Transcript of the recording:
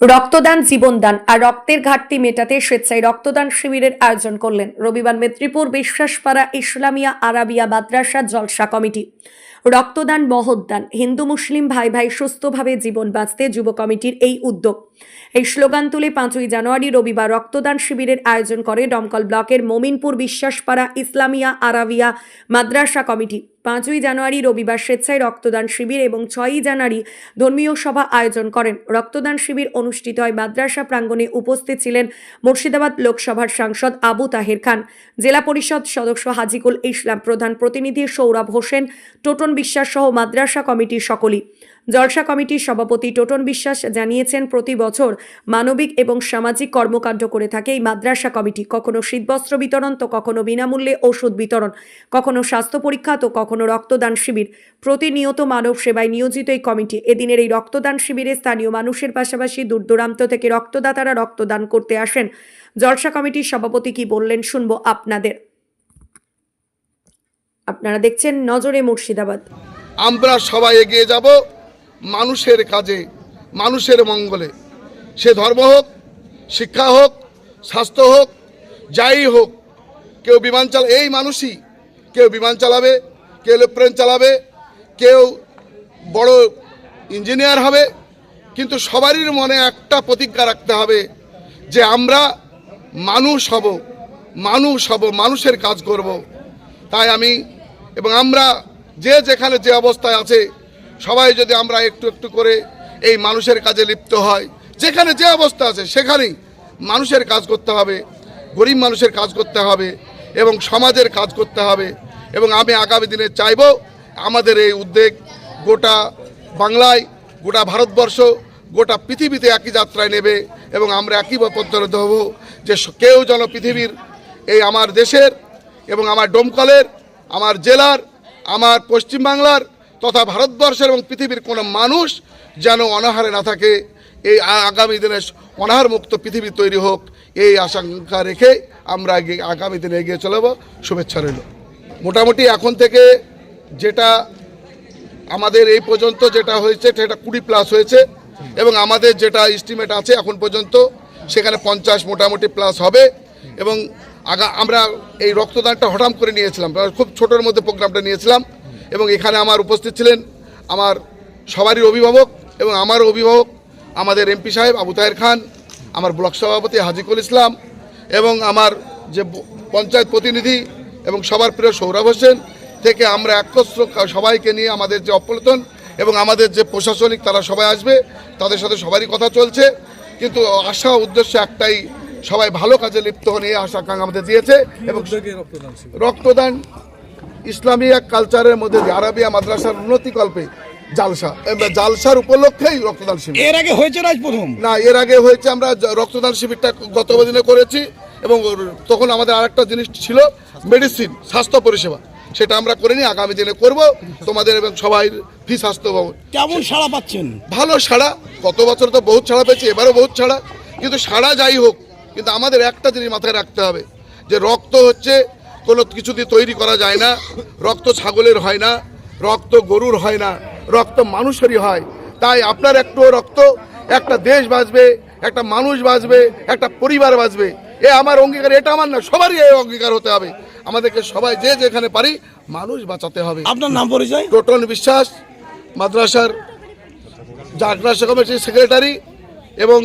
রক্তদান, জীবনদান আর রক্তের ঘাটতি মেটাতে স্বেচ্ছায় রক্তদান শিবিরের আয়োজন করলেন রবিবার মেদিনীপুর বিশ্বাসপাড়া ইসলামিয়া আরাবিয়া মাদ্রাসা জলসা কমিটি। রক্তদান মহৎদান হিন্দু, মুসলিম ভাই ভাই সুস্থভাবে জীবন বাঁচতে যুব কমিটির এই উদ্যোগ। এই স্লোগান তুলে পাঁচই জানুয়ারি রবিবার রক্তদান শিবিরের আয়োজন করে দমকল ব্লকের মোমিনপুর বিশ্বাসপাড়া ইসলামিয়া আরাবিয়া মাদ্রাসা কমিটি। পাঁচই জানুয়ারি রবিবার স্বেচ্ছায় রক্তদান শিবির এবং ছয়ই জানুয়ারি ধর্মীয় সভা আয়োজন করেন। রক্তদান শিবির অনুষ্ঠিত হয় মাদ্রাসা প্রাঙ্গণে উপস্থিত ছিলেন মুর্শিদাবাদ লোকসভার সাংসদ আবু তাহের খান, জেলা পরিষদ সদস্য হাজিকুল ইসলাম প্রধান প্রতিনিধি সৌরভ হোসেন, টোটন বিশ্বাস সহ মাদ্রাসা কমিটির সকলেই। জলসা কমিটির সভাপতি টোটন বিশ্বাস জানিয়েছেন, প্রতি বছর মানবিক এবং সামাজিক কর্মকাণ্ড করে থাকে এই মাদ্রাসা কমিটি। কখনো শীতবস্ত্র বিতরণ, তো কখনো বিনামূল্যে ওষুধ বিতরণ। কখনো স্বাস্থ্য পরীক্ষা, তো কখনো রক্তদান শিবির। প্রতিনিয়ত মানব সেবায় নিয়োজিত এই কমিটি। এদিনের এই রক্তদান শিবিরে স্থানীয় মানুষের পাশাপাশি দূর দূরান্ত থেকে রক্তদাতারা রক্তদান করতে আসেন। জলসা কমিটির সভাপতি কি বললেন, শুনব আপনাদের। আপনারা দেখছেন নজরে মুর্শিদাবাদ। আমরা সবাই এগিয়ে যাব। মানুষের কাজে, মানুষের মঙ্গলে। সে ধর্ম হোক, শিক্ষা হোক, স্বাস্থ্য হোক, যাই হোক, কেউ বিমান চালা এই মানুষই কেউ বিমান চালাবে, কেউ এরোপ্লেন চালাবে, কেউ বড় ইঞ্জিনিয়ার হবে, কিন্তু সবারই মনে একটা প্রতিজ্ঞা রাখতে হবে যে আমরা মানুষ হব মানুষ হব, মানুষের কাজ করব। তাই আমি এবং আমরা যে যেখানে যে অবস্থায় আছে সবাই যদি আমরা একটু একটু করে এই মানুষের কাজে লিপ্ত হয়, যেখানে যে অবস্থা আছে সেখানেই মানুষের কাজ করতে হবে, গরিব মানুষের কাজ করতে হবে এবং সমাজের কাজ করতে হবে এবং আমি আগামী দিনে চাইব আমাদের এই উদ্যোগ গোটা বাংলায়, গোটা ভারতবর্ষ, গোটা পৃথিবীতে একই যাত্রায় নেবে এবং আমরা একই পদ্ধতি হব যে কেউ যেন পৃথিবীর এই আমার দেশের এবং আমার ডোমকলের, আমার জেলার, আমার পশ্চিমবাংলার তথা ভারতবর্ষের এবং পৃথিবীর কোনো মানুষ যেন অনাহারে না থাকে। এই আগামী দিনে অনাহার মুক্ত পৃথিবী তৈরি হোক, এই আশঙ্কা রেখে আমরা আগামী দিনে এগিয়ে চলব। শুভেচ্ছা রইল। মোটামুটি এখন থেকে যেটা আমাদের এই পর্যন্ত যেটা হয়েছে, সেটা কুড়ি প্লাস হয়েছে এবং আমাদের যেটা এস্টিমেট আছে এখন পর্যন্ত সেখানে পঞ্চাশ মোটামুটি প্লাস হবে এবং আগা আমরা এই রক্তদানটা হঠাৎ করে নিয়েছিলাম। খুব ছোটোর মধ্যে প্রোগ্রামটা নিয়েছিলাম। এবং এখানে আমার উপস্থিত ছিলেন আমার সবারই অভিভাবক এবং আমার অভিভাবক আমাদের এমপি সাহেব আবু তাহের খান আমার ব্লক সভাপতি হাজিকুল ইসলাম এবং আমার যে পঞ্চায়েত প্রতিনিধি এবং সবার প্রিয় সৌরভ হোসেন থেকে আমরা একত্র সবাইকে নিয়ে আমাদের যে অপলতন এবং আমাদের যে প্রশাসনিক তারা সবাই আসবে তাদের সাথে সবারই কথা চলছে। কিন্তু আশা উদ্দেশ্য একটাই সবাই ভালো কাজে লিপ্ত হন এই আশা আমাদের দিয়েছে এবং রক্তদান ইসলামী এক কালচারের মধ্যে দিয়ে আরবিয়া মাদ্রাসার উন্নতিকল্পে জালসা। জালসার উপলক্ষেই রক্তদান শিবির। এর আগে হয়েছে প্রথম? না এর আগে হয়েছে আমরা রক্তদান শিবিরটা গত দিনে করেছি এবং তখন আমাদের আরেকটা জিনিস ছিল মেডিসিন স্বাস্থ্য পরিষেবা। সেটা আমরা করিনি আগামী দিনে করব। তোমাদের এবং সবাই ফি স্বাস্থ্য ভবন। কেমন সাড়া পাচ্ছেন? ভালো সাড়া। গত বছর তো বহুত ছাড়া পেয়েছি এবারও বহুত ছাড়া কিন্তু সাড়া যাই হোক কিন্তু আমাদের একটা জিনিস মাথায় রাখতে হবে যে রক্ত হচ্ছে কোনো কিছু দিয়ে তৈরি করা যায় না। রক্ত ছাগলের হয় না রক্ত গরুর হয় না রক্ত মানুষেরই হয়। তাই আপনার একটু রক্ত একটা দেশ বাঁচবে একটা মানুষ বাঁচবে একটা পরিবার বাঁচবে। এ আমার অঙ্গীকার এটা আমার না সবারই এই অঙ্গীকার হতে হবে। আমাদেরকে সবাই যে যেখানে পারি মানুষ বাঁচাতে হবে। আপনার নাম পরিচয়? টোটন বিশ্বাস মাদ্রাসার মাদ্রাসা কমিটির সেক্রেটারি এবং